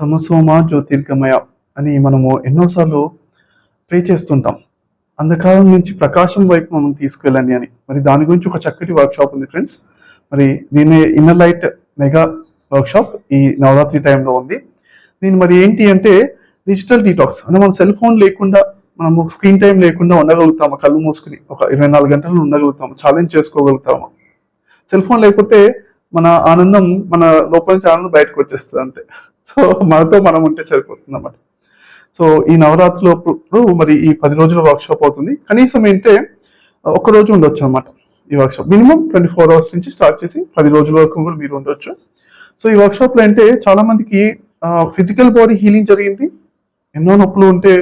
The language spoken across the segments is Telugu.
తమసోమ జ్యోతిర్గమయ అని మనము ఎన్నోసార్లు ప్రే చేస్తుంటాం. అంధకారం నుంచి ప్రకాశం వైపు మనం తీసుకెళ్ళండి అని. మరి దాని గురించి ఒక చక్కటి వర్క్షాప్ ఉంది ఫ్రెండ్స్ మరి దీని ఇన్నర్ లైట్ మెగా వర్క్షాప్ ఈ నవరాత్రి టైంలో ఉంది. దీని మరి ఏంటి అంటే డిజిటల్ డీటాక్స్ అంటే మన సెల్ ఫోన్ లేకుండా మనము స్క్రీన్ టైం లేకుండా ఉండగలుగుతాము కళ్ళు మూసుకుని ఒక ఇరవై నాలుగు గంటలు ఉండగలుగుతాము ఛాలెంజ్ చేసుకోగలుగుతాము సెల్ ఫోన్ లేకపోతే మన ఆనందం మన లోపల నుంచి ఆనందం బయటకు వచ్చేస్తుంది అంతే సో మనతో మనం ఉంటే సరిపోతుంది అన్నమాట సో ఈ నవరాత్రిలో ఇప్పుడు మరి ఈ పది రోజుల వర్క్షాప్ అవుతుంది. కనీసం ఏంటంటే ఒక రోజు ఉండొచ్చు అనమాట ఈ workshop minimum twenty four hours నుంచి స్టార్ట్ చేసి పది రోజుల వరకు కూడా మీరు ఉండొచ్చు. సో ఈ వర్క్షాప్లో అంటే చాలా మందికి ఫిజికల్ బాడీ హీలింగ్ జరిగింది. ఎన్నో నొప్పులు ఉంటే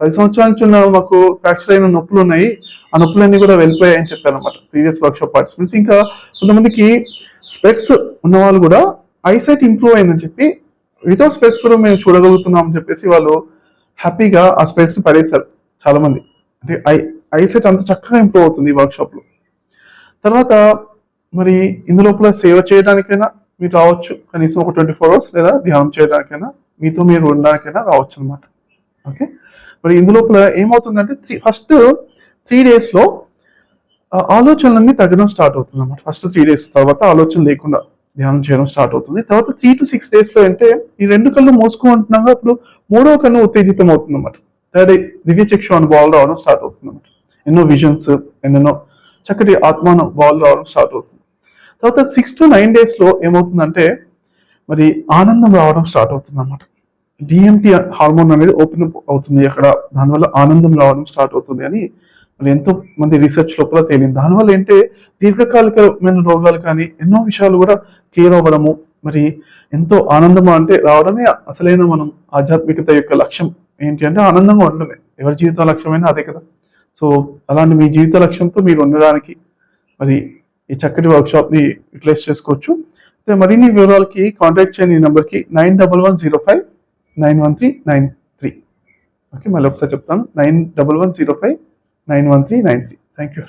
పది సంవత్సరాల నుంచి ఉన్న మాకు ఫ్రాక్చర్ అయిన నొప్పులు ఉన్నాయి. ఆ నొప్పులన్నీ కూడా వెళ్ళిపోయాయని చెప్పాను అనమాట ప్రీవియస్ వర్క్షాప్ పార్టిసిపెంట్స్ ఇంకా కొంతమందికి స్పెట్స్ ఉన్న వాళ్ళు కూడా ఐసైట్ ఇంప్రూవ్ అయిందని చెప్పి వితౌట్ స్పేస్ కూడా మేము చూడగలుగుతున్నాం అని చెప్పేసి వాళ్ళు హ్యాపీగా ఆ స్పేస్ని పడేశారు చాలామంది. అంటే ఐ ఐసెట్ అంత చక్కగా ఇంప్రూవ్ అవుతుంది ఈ వర్క్షాప్లో తర్వాత మరి ఇందులోపల సేవ చేయడానికైనా మీరు రావచ్చు. కనీసం ఒక ట్వంటీ ఫోర్ అవర్స్ లేదా ధ్యానం చేయడానికైనా మీతో మీరు ఉండడానికైనా రావచ్చు అనమాట ఓకే మరి ఇందులోపల ఏమవుతుందంటే త్రీ ఫస్ట్ త్రీ డేస్లో ఆలోచనలన్నీ తగ్గడం స్టార్ట్ అవుతుంది అనమాట ఫస్ట్ త్రీ డేస్ తర్వాత ఆలోచన లేకుండా. ధ్యానం చేయడం స్టార్ట్ అవుతుంది. తర్వాత త్రీ టు సిక్స్ డేస్లో అంటే ఈ రెండు కళ్ళు మూసుకుంటున్నాగా అప్పుడు మూడో కన్ను ఉత్తేజితం అవుతుంది అనమాట థర్డ్ దివ్య చక్షు అనుభవాలు రావడం స్టార్ట్ అవుతుంది అనమాట ఎన్నో విజన్స్ ఎన్నెన్నో చక్కటి ఆత్మానుభవాలు రావడం స్టార్ట్ అవుతుంది. తర్వాత సిక్స్ టు నైన్ డేస్లో ఏమవుతుందంటే మరి ఆనందం రావడం స్టార్ట్ అవుతుంది అనమాట డిఎంటి హార్మోన్ అనేది ఓపెన్ అవుతుంది అక్కడ. దానివల్ల ఆనందం రావడం స్టార్ట్ అవుతుంది అని ఎంతో మంది రీసెర్చ్ లోపల తేలింది. దానివల్ల ఏంటంటే దీర్ఘకాలికమైన రోగాలు కానీ ఎన్నో విషయాలు కూడా క్లియర్ అవ్వడము మరి ఎంతో ఆనందము అంటే రావడమే అసలైన మనం ఆధ్యాత్మికత యొక్క లక్ష్యం. ఏంటి అంటే ఆనందంగా ఉండడమే. ఎవరి జీవిత లక్ష్యమైనా అదే కదా. సో అలాంటి మీ జీవిత లక్ష్యంతో మీరు ఉండడానికి మరి ఈ చక్కటి వర్క్షాప్ని యూటిలైజ్ చేసుకోవచ్చు. అయితే మరిన్ని వివరాలకి కాంటాక్ట్ చేయండి ఈ నెంబర్కి nine double one zero five nine one three nine three. Okay మళ్ళీ ఒకసారి చెప్తాను. Nine double one zero five nine one three nine three thank you